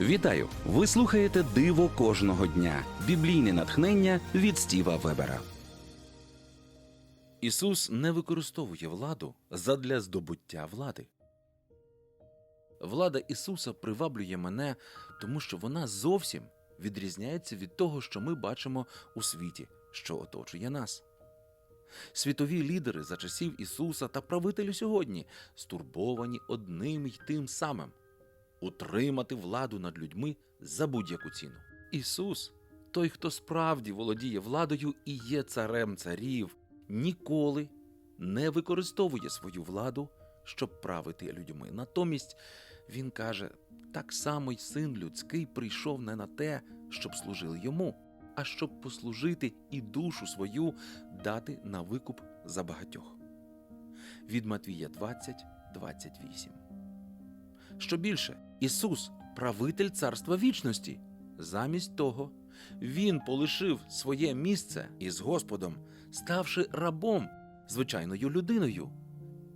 Вітаю! Ви слухаєте Диво кожного дня. Біблійне натхнення від Стіва Вебера. Ісус не використовує владу задля здобуття влади. Влада Ісуса приваблює мене, тому що вона зовсім відрізняється від того, що ми бачимо у світі, що оточує нас. Світові лідери за часів Ісуса та правителі сьогодні стурбовані одним й тим самим утримати владу над людьми за будь-яку ціну. Ісус, той, хто справді володіє владою і є царем царів, ніколи не використовує свою владу, щоб правити людьми. Натомість він каже: так само й син людський прийшов не на те, щоб служили йому, а щоб послужити і душу свою дати на викуп за багатьох. Від Матвія 20, 28. Що більше, Ісус правитель царства вічності. Замість того, Він полишив своє місце із Господом, ставши рабом, звичайною людиною,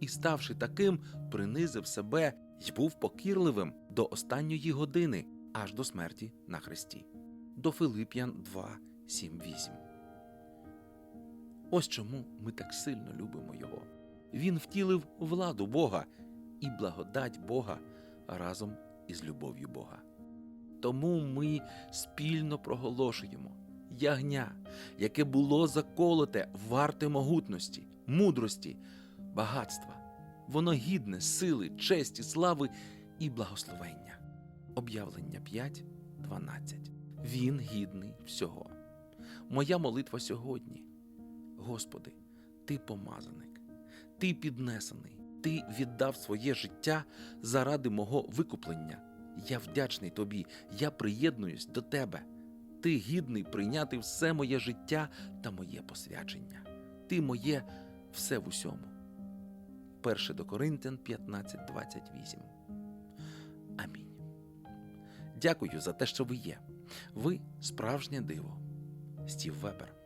і, ставши таким, принизив себе й був покірливим до останньої години, аж до смерті на хресті. До Филип'ян 2, 7, 8. Ось чому ми так сильно любимо Його. Він втілив владу Бога і благодать Бога разом із любов'ю Бога. Тому ми спільно проголошуємо ягня, яке було заколоте, варте могутності, мудрості, багатства. Воно гідне сили, честі, слави і благословення. Об'явлення 5, 12. Він гідний всього. Моя молитва сьогодні. Господи, Ти помазаник, Ти піднесений, Ти віддав своє життя заради мого викуплення. Я вдячний тобі, я приєднуюсь до тебе. Ти гідний прийняти все моє життя та моє посвячення. Ти моє все в усьому. 1 до Коринтян 15, 28. Амінь. Дякую за те, що ви є. Ви справжнє диво. Стів Вебер.